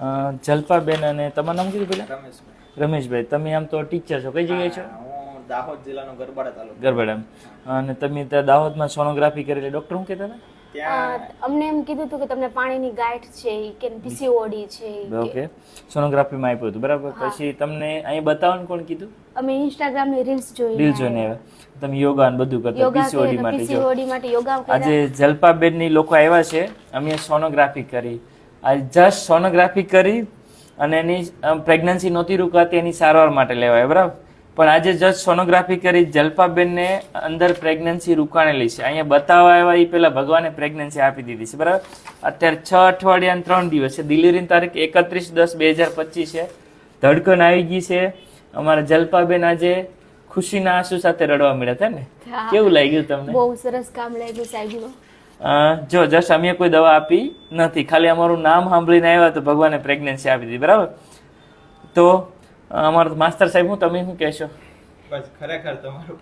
અ, જલ્પાબેન અને તમારું નામ કીધું પેલા રમેશભાઈ. રમેશભાઈ. તમે આમ તો ટીચર છો. કઈ જગ્યાએ છો? દાહોદ જિલ્લાનો ગરબાડા તાલુકો. ગરબાડા. અને તમે ત્યાં દાહોદમાં સોનોગ્રાફી કરેલી. ડૉક્ટર શું કહેતા હતા? અમને એમ કીધું હતું કે તમને પાણીની ગાંઠ છે કે પીસીઓડી છે ઓકે. સોનોગ્રાફીમાં આપ્યું હતું. બરાબર. પછી તમને અહીં બતાવવાનું કોણ કીધું? અમે ઇન્સ્ટાગ્રામની રીલ્સ જોઈ રીલ્સ જોઈને આવ્યા. તમે યોગા ને બધું કરતા પીસીઓડી માટે પીસીઓડી માટે યોગા આજે જલપાબેન જલપાબેનની લોકો આવ્યા છે. અમે સોનોગ્રાફી કરી. જસ્ટ સોનોગ્રાફી કરી અને એની પ્રેગ્નન્સી નહોતી રોકાતી એની સારવાર માટે લેવાય બરાબર? પણ આજે જસ્ટ સોનોગ્રાફી કરી જલ્પાબેનને અંદર પ્રેગ્નન્સી રોકાણેલી છે. અહીંયા બતાવવા આવ્યા એ પહેલાં ભગવાને પ્રેગ્નન્સી આપી દીધી છે બરાબર? અત્યારે છ અઠવાડિયા અને ત્રણ દિવસ છે. ડિલિવરીની તારીખ એકત્રીસ દસ બે હજાર પચીસ છે. ધડકન આવી ગઈ છે. અમારા જલ્પાબેન આજે ખુશીના આંસુ સાથે રડવા મળ્યા હતા ને. કેવું લાગ્યું તમને? બહુ સરસ કામ લાગ્યું સાહેબનું. અ, જો જસ્ટ અમે કોઈ દવા આપી નથી ખાલી અમારું નામ સાંભળીને આવ્યા તો ભગવાને પ્રેગ્નન્સી આપી દીધી બરાબર? તો અમારો માસ્તર સાહેબ હું તમે શું કહેશો? બસ ખરેખર તમારું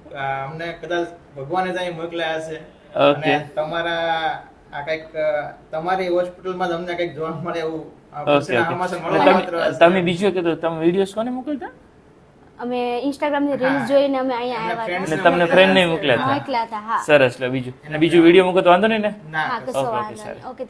અમને કદાચ ભગવાને જ અહીં મોકલ્યા હશે. અને તમારા આ કંઈક તમારી હોસ્પિટલમાં જ અમને કંઈક જોવા મળે એવું ઓકે ઓકે. તમે બીજું કીધું તમે વીડિયો કોને મોકલતા? અમે ઇન્સ્ટાગ્રામની રીલ્સ જોઈને અમે અહીંયા આવ્યા હતા. એટલે તમને ફ્રેન્ડ નહીં મોકલ્યા હતા. મોકલ્યા હતા હા. સરસ લે બીજું અને બીજું વીડિયો મૂકો તો વાંધો નહીં ને? ના હા કશો વાંધો નહીં. ઓકે